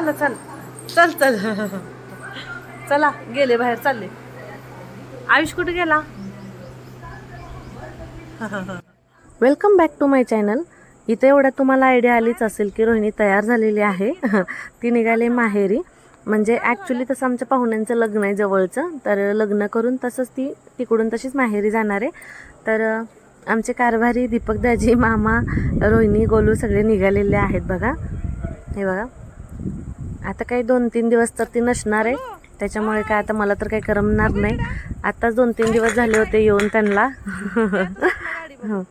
चल चल. चल चल. चला गेले बाहेर चालले. आयुष कुठे गेला? Welcome back to my channel इथे एवढ्या तुम्हाला आयडिया आलीच असेल की रोहिणी तयार झालेली आहे. ती निघाली माहेरी. म्हणजे ॲक्च्युली तसं आमच्या पाहुण्यांचं लग्न आहे जवळचं. तर लग्न करून तसंच ती तिकडून तशीच माहेरी जाणार आहे. तर आमचे कारभारी दीपक दाजी मामा रोहिणी गोलू सगळे निघालेले आहेत बघा. हे बघा. आता काही दोन तीन दिवस तर ती नसणार आहे. त्याच्यामुळे काय आता मला तर काही करमणार नाही. आताच दोन तीन दिवस झाले होते येऊन त्यांना.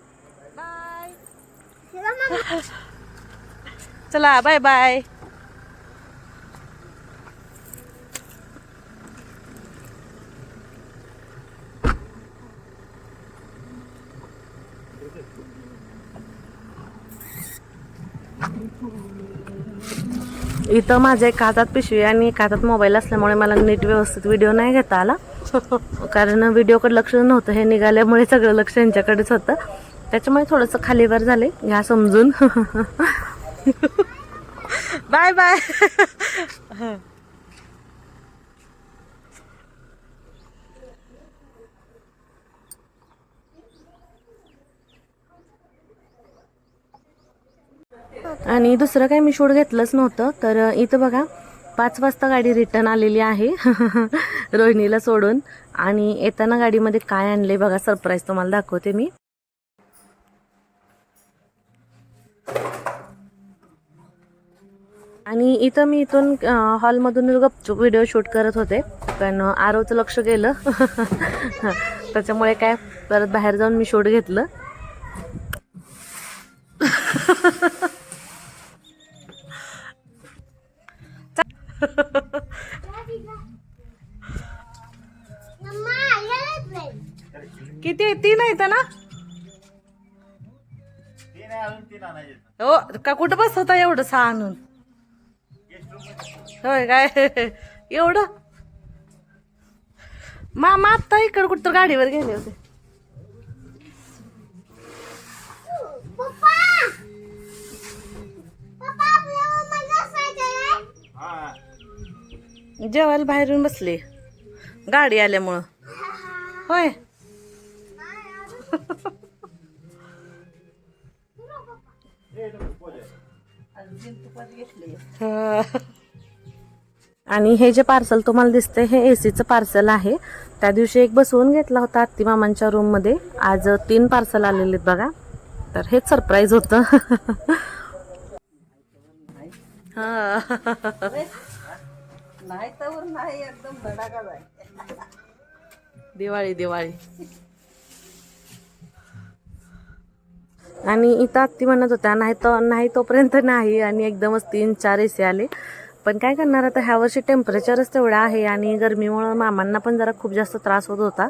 चला बाय बाय इथं माझ्या एका हातात पिशवी आणि एका हातात मोबाईल असल्यामुळे मला नीट व्यवस्थित व्हिडिओ नाही घेता आला. कारण व्हिडिओकडे लक्ष नव्हतं हे निघाल्यामुळे सगळं लक्ष यांच्याकडेच होतं. त्याच्यामुळे थोडंसं खालीवर झाले घ्या समजून. बाय बाय आणि दुसरं काही मी शूट घेतलंच नव्हतं. तर इथं बघा पाच वाजता गाडी रिटर्न आलेली आहे. रोहिणीला सोडून. आणि येताना गाडीमध्ये काय आणले बघा सरप्राईज तुम्हाला दाखवते मी. आणि इथं मी इथून हॉलमधून गपचूप व्हिडिओ शूट करत होते. पण आरोचं लक्ष गेलं. त्याच्यामुळे काय परत बाहेर जाऊन मी शूट घेतलं. किती आहे? तीन आहेत ना? हो का कुठं बसवता एवढं सहा आणून होय काय? एवढं? मामा आत्ता इकडं कुठं तर गाडीवर गेले होते. जेवायला बाहेरून बसले. गाडी आल्यामुळं. होय. आणि हे जे पार्सल तुम्हाला दिसतंय हे एसीचं पार्सल आहे. त्या दिवशी एक बसवून घेतला होता आत्ती मामांच्या रूममध्ये आज तीन पार्सल आलेले आहेत बघा. तर हेच सरप्राईज होतं. नाही तर नाही एकदम धडाका जाय दिवाळी दिवाळी. आणि इथं आत्ती म्हणत होत्या नाही तर नाही तोपर्यंत नाही. आणि एकदमच तीन चार एसी आले. पण काय करणार आता ह्या वर्षी टेम्परेचरच तेवढं आहे आणि गरमीमुळं मामांना पण जरा खूप जास्त त्रास होत होता.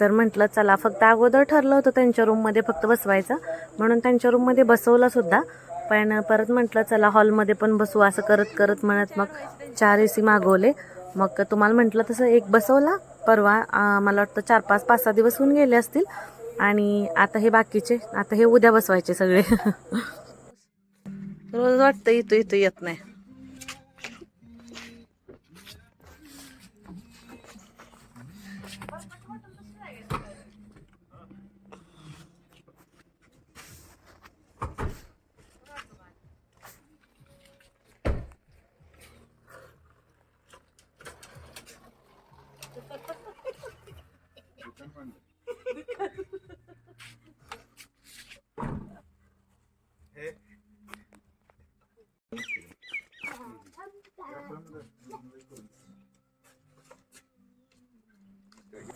तर म्हटलं चला फक्त अगोदर ठरलं होतं त्यांच्या रूममध्ये फक्त बसवायचं. म्हणून त्यांच्या रूममध्ये बसवलं सुद्धा. पण परत म्हटलं चला हॉलमध्ये पण बसू असं करत करत म्हणत मग चार ए सी मागवले. मग तुम्हाला म्हटलं तसं एक बसवला परवा मला वाटतं चार पाच पाच सहा दिवस होऊन गेले असतील. आणि आता हे बाकीचे आता हे उद्या बसवायचे सगळे. रोज वाटतं येतो इथं येत नाही.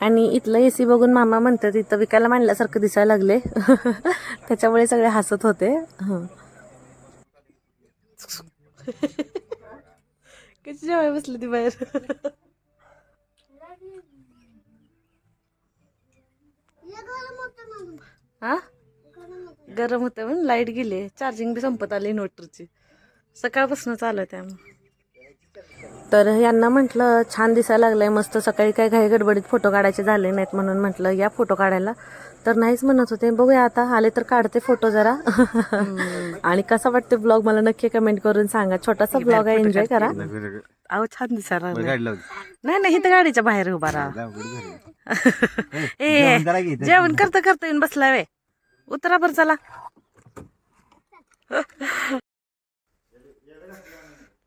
आणि इथलं एसी बघून मामा म्हणतात इथं विकायला मांडल्यासारखं दिसायला लागले. त्याच्यामुळे सगळे हसत होते. कशी जेवाय बसली ती बाहेर? हा गरम होतं म्हणून लाइट गेली. चार्जिंग बी संपत आली इन्व्हर्टरची. सकाळपासून चालू आहे त्यामुळे तर यांना म्हटलं छान दिसायला लागलंय मस्त सकाळी काय घाई गडबडीत फोटो काढायचे झाले नाहीत म्हणून म्हटलं या फोटो काढायला. तर नाहीच म्हणत होते बघूया आता आले तर काढते फोटो जरा. आणि कसा वाटते ब्लॉग मला नक्की कमेंट करून सांगा. छोटासा ब्लॉग आहे एन्जॉय करा. अहो छान दिसायला लागलं. नाही नाही इथं गाडीच्या बाहेर उभा राहा. ए जेवण करता करता येऊन बसलाय वे. उतरा बर चला.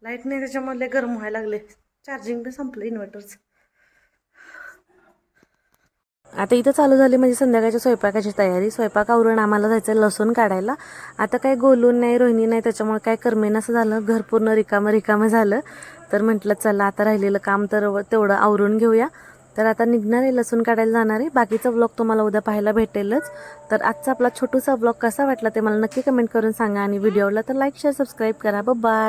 लाइट नाही त्याच्यामध्ये गरम व्हायला लागले चार्जिंग बी संपलं इन्व्हर्टरचं आता इथं चालू झाली म्हणजे संध्याकाळच्या स्वयंपाकाची तयारी. स्वयंपाक आवरून आम्हाला जायचं लसूण काढायला. आता काय गोलून नाही रोहिणी नाही त्याच्यामुळे काय करमेन असं झालं. घर पूर्ण रिकामं रिकामं झालं. तर म्हटलं चला आता राहिलेलं काम तर तेवढं आवरून घेऊया. तर आता निघणार आहे लसूण काढायला जाणार आहे. बाकीचा ब्लॉग तुम्हाला उद्या पाहायला भेटेलच. तर आजचा आपला छोटूसा ब्लॉग कसा वाटला ते मला नक्की कमेंट करून सांगा. आणि व्हिडिओला तर लाईक शेअर सबस्क्राईब करा. बाय